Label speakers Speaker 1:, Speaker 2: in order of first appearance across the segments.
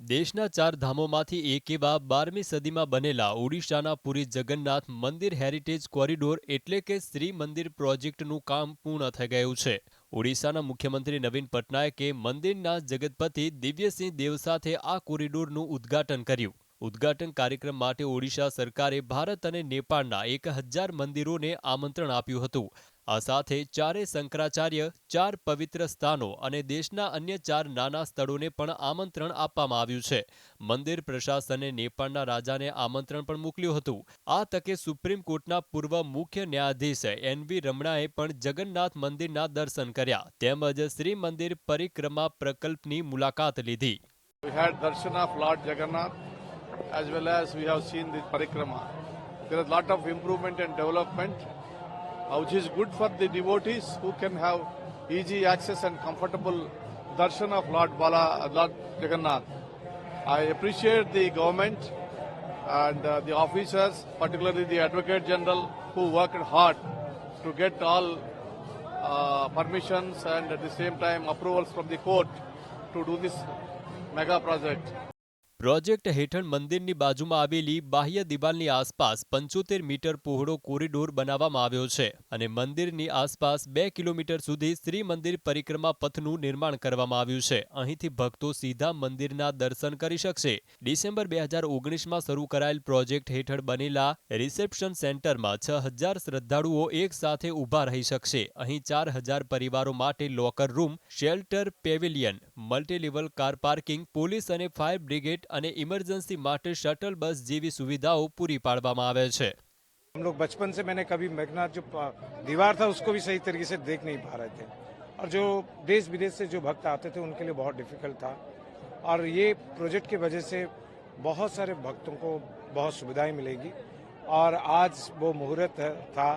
Speaker 1: દેશના ચાર ધામોમાંથી એક એવા બારમી સદીમાં બનેલા ઓડિશાના પુરી જગન્નાથ મંદિર હેરિટેજ કોરિડોર એટલે કે શ્રી મંદિર પ્રોજેક્ટનું કામ પૂર્ણ થઈ ગયું છે. ઓડિશાના મુખ્યમંત્રી નવીન પટનાયકે મંદિરના જગતપતિ દિવ્યસિંહ દેવ સાથે આ કોરિડોરનું ઉદ્ઘાટન કર્યું. ઉદ્ઘાટન કાર્યક્રમ માટે ઓડિશા સરકારે ભારત અને નેપાળના એક હજાર મંદિરોને આમંત્રણ આપ્યું હતું. આ સાથે ચારે શંકરાચાર્ય, ચાર પવિત્ર સ્થાનો અને દેશના અન્ય ચાર નાના સ્થળોને પણ આમંત્રણ આપવામાં આવ્યું છે. મંદિર પ્રશાસને નેપાળના રાજાને આમંત્રણ પણ મોકલ્યું હતું. આ તકે સુપ્રીમ કોર્ટના પૂર્વ મુખ્ય ન્યાયાધીશ એન વી રમણાએ પણ જગન્નાથ મંદિરના દર્શન કર્યા, તેમજ શ્રી મંદિર પરિક્રમા પ્રકલ્પની મુલાકાત લીધી.
Speaker 2: We had darshan of Lord Jagannath, as well which is good for the devotees who can have easy access and comfortable darshan of Lord Bala, Lord Jagannath. I appreciate the government and uh, the officers, particularly the Advocate General, who worked hard to get all uh, permissions and at the same time approvals from the court to do this mega project.
Speaker 1: Project હેઠળ મંદિરની બાજુમાં આવેલી બાહ્ય દિવાલની આસપાસ પંચોતેર metre પહોળો corridor બનાવવામાં આવ્યો છે અને મંદિરની આસપાસ બે કિલોમીટર સુધી શ્રી મંદિર પરિક્રમા પથનું નિર્માણ કરવામાં આવ્યું છે. અહીંથી ભક્તો સીધા મંદિરના દર્શન કરી શકશે. ડિસેમ્બર બે હજાર ઓગણીસમાં શરૂ કરાયેલ પ્રોજેક્ટ હેઠળ બનેલા રિસેપ્શન સેન્ટરમાં છ હજાર શ્રદ્ધાળુઓ એક સાથે ઊભા રહી શકશે. અહીં ચાર હજાર પરિવારો માટે locker room, shelter, pavilion multilevel car parking police અને ફાયર બ્રિગેડ અને ઇમરજન્સી માટે શટલ બસ જેવી સુવિધાઓ પૂરી પાડવામાં આવે છે
Speaker 3: हम लोग बचपन से मैंने कभी मेघनाथ जो प- दीवार था उसको भी सही तरीके से देख नहीं पा रहे थे और जो देश विदेश से जो भक्त आते थे उनके लिए बहुत डिफिकल्ट था और ये प्रोजेक्ट की वजह से बहुत सारे भक्तों को बहुत सुविधाएं मिलेगी और आज वो मुहूर्त है- था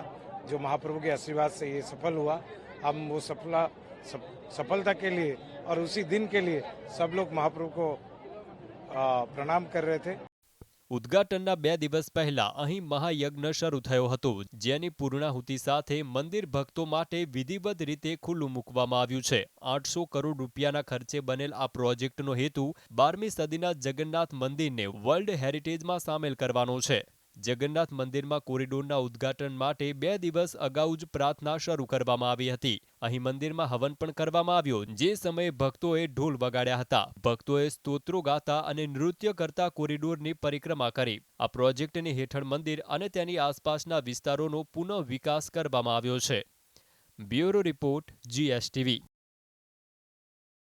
Speaker 3: जो महाप्रभु के आशीर्वाद से ये सफल हुआ हम वो सफला सफ- सफलता के लिए और उसी दिन के लिए सब लोग महाप्रभु को आ, प्रणाम कर रहे थे
Speaker 1: ઉદ્ઘાટનના બે દિવસ પહેલા અહીં મહાયજ્ઞ શરૂ થયો હતો જેની પૂર્ણાહુતિ સાથે મંદિર ભક્તો માટે વિધિવત રીતે ખુલ્લું મૂકવામાં આવ્યું છે આઠસો કરોડ રૂપિયાના ખર્ચે બનેલ આ પ્રોજેક્ટનો હેતુ બારમી સદીના જગન્નાથ મંદિરને વર્લ્ડ હેરિટેજમાં સામેલ કરવાનો છે જગન્નાથ મંદિરમાં કોરિડોરના ઉદ્ઘાટન માટે બે દિવસ અગાઉ જ પ્રાર્થના શરૂ કરવામાં આવી હતી. અહીં મંદિરમાં હવન પણ કરવામાં આવ્યો, જે સમયે ભક્તોએ ઢોલ વગાડ્યા હતા. ભક્તોએ સ્તોત્રો ગાતા અને નૃત્ય કરતા કોરિડોરની પરિક્રમા કરી. આ પ્રોજેક્ટની હેઠળ મંદિર અને તેની આસપાસના વિસ્તારોનો પુનઃ વિકાસ કરવામાં આવ્યો છે. Bureau report, GSTV.